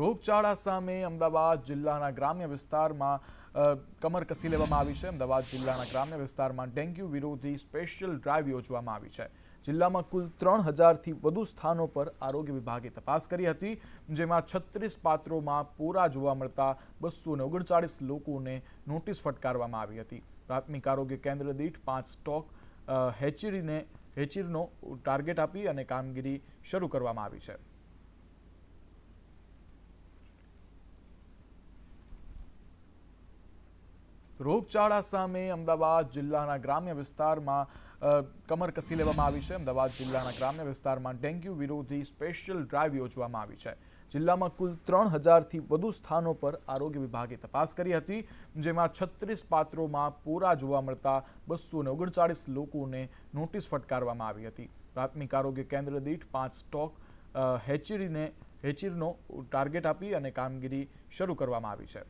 રોગચાળા સામે અમદાવાદ જિલ્લાના ગ્રામ્ય વિસ્તારમાં કમર કસી લેવામાં આવી છે. અમદાવાદ જિલ્લાના ગ્રામ્ય વિસ્તારમાં ડેન્ગ્યુ વિરોધી સ્પેશિયલ ડ્રાઈવ યોજવામાં આવી છે. જિલ્લામાં કુલ ત્રણ હજારથી વધુ સ્થાનો પર આરોગ્ય વિભાગે તપાસ કરી હતી, જેમાં છત્રીસ પાત્રોમાં પૂરા જોવા મળતા બસો ઓગણચાળીસ લોકોને નોટિસ ફટકારવામાં આવી હતી. પ્રાથમિક આરોગ્ય કેન્દ્ર દીઠ પાંચ સ્ટોક હેચરીને હેચીરનો ટાર્ગેટ આપી અને કામગીરી શરૂ કરવામાં આવી છે. રોગચાળા સામે અમદાવાદ જિલ્લાના ગ્રામ્ય વિસ્તારમાં કમર કસી લેવામાં આવી છે. અમદાવાદ જિલ્લાના ગ્રામ્ય વિસ્તારમાં ડેન્ગ્યુ વિરોધી સ્પેશિયલ ડ્રાઈવ યોજવામાં આવી છે. જિલ્લામાં કુલ ત્રણ હજારથી વધુ સ્થાનો પર આરોગ્ય વિભાગે તપાસ કરી હતી, જેમાં છત્રીસ પાત્રોમાં પૂરા જોવા મળતા બસો ને ઓગણચાળીસ લોકોને નોટિસ ફટકારવામાં આવી હતી. પ્રાથમિક આરોગ્ય કેન્દ્ર દીઠ પાંચ સ્ટોક હેચરીને, હેચીરનો ટાર્ગેટ આપી અને કામગીરી શરૂ કરવામાં આવી છે.